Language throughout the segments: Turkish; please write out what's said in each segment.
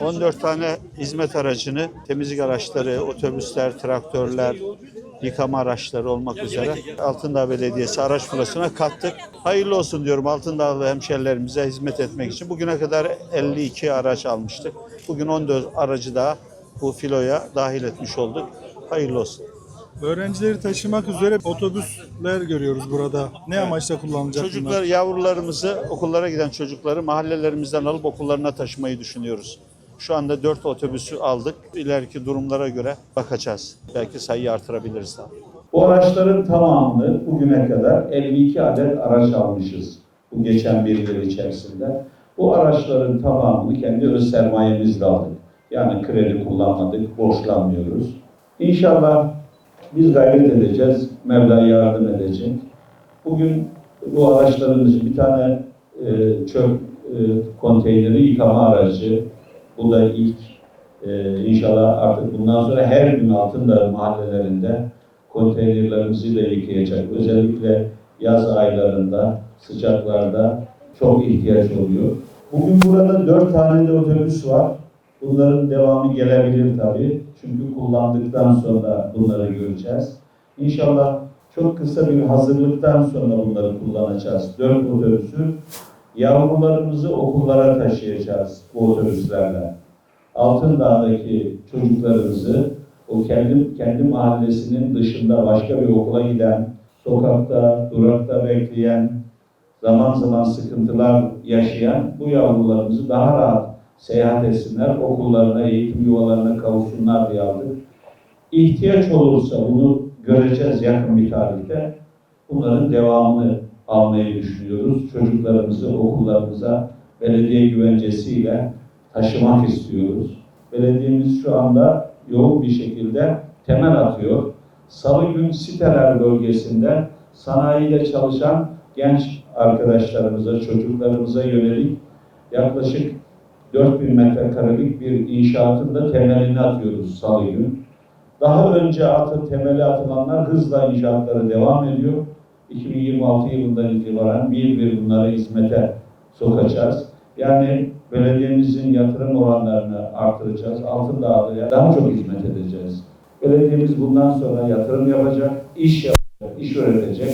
14 tane hizmet aracını, temizlik araçları, otobüsler, traktörler, yıkama araçları olmak üzere Altındağ Belediyesi araç flosuna kattık. Hayırlı olsun diyorum Altındağlı hemşerilerimize hizmet etmek için. Bugüne kadar 52 araç almıştık. Bugün 14 aracı daha bu filoya dahil etmiş olduk. Hayırlı olsun. Öğrencileri taşımak üzere otobüsler görüyoruz burada. Ne amaçla kullanılacak Çocuklar, bunlar? yavrularımızı, okullara giden çocukları mahallelerimizden alıp okullarına taşımayı düşünüyoruz. Şu anda 4 otobüsü aldık. İleriki durumlara göre bakacağız. Belki sayıyı artırabiliriz daha. Bu araçların tamamını bugüne kadar 52 adet araç almışız bu geçen bir yıl içerisinde. Bu araçların tamamını kendi öz sermayemizle aldık. Yani kredi kullanmadık, borçlanmıyoruz. İnşallah biz gayret edeceğiz, Mevla yardım edecek. Bugün bu araçların bir tane e, çöp e, konteyneri yıkama aracı. Bu da ilk. E, inşallah artık bundan sonra her gün altında mahallelerinde konteynerlerimizi de yıkayacak. Özellikle yaz aylarında, sıcaklarda çok ihtiyaç oluyor. Bugün burada dört tane de otobüs var. Bunların devamı gelebilir tabii. Çünkü kullandıktan sonra bunları göreceğiz. İnşallah çok kısa bir hazırlıktan sonra bunları kullanacağız. Dört otobüsü yavrularımızı okullara taşıyacağız bu otobüslerle. Altındağ'daki çocuklarımızı o kendi kendi mahallesinin dışında başka bir okula giden, sokakta, durakta bekleyen, zaman zaman sıkıntılar yaşayan bu yavrularımızı daha rahat seyahat etsinler, okullarına, eğitim yuvalarına kavuşsunlar diye aldık. İhtiyaç olursa bunu göreceğiz yakın bir tarihte. Bunların devamını almayı düşünüyoruz. Çocuklarımızı okullarımıza belediye güvencesiyle taşımak istiyoruz. Belediyemiz şu anda yoğun bir şekilde temel atıyor. Salı gün siteler bölgesinde sanayide çalışan genç arkadaşlarımıza, çocuklarımıza yönelik yaklaşık 4000 metrekarelik bir inşaatın da temelini atıyoruz salı gün. Daha önce atı, temeli atılanlar hızla inşaatları devam ediyor. 2026 yılından itibaren bir bir bunları hizmete sokacağız. Yani belediyemizin yatırım oranlarını artıracağız. Altındağlı'ya daha çok hizmet edeceğiz. Belediyemiz bundan sonra yatırım yapacak, iş yapacak, iş üretecek.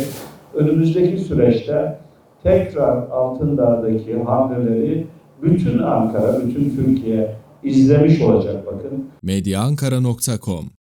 Önümüzdeki süreçte tekrar Altındağ'daki hamleleri bütün Ankara, bütün Türkiye izlemiş olacak bakın. medyaankara.com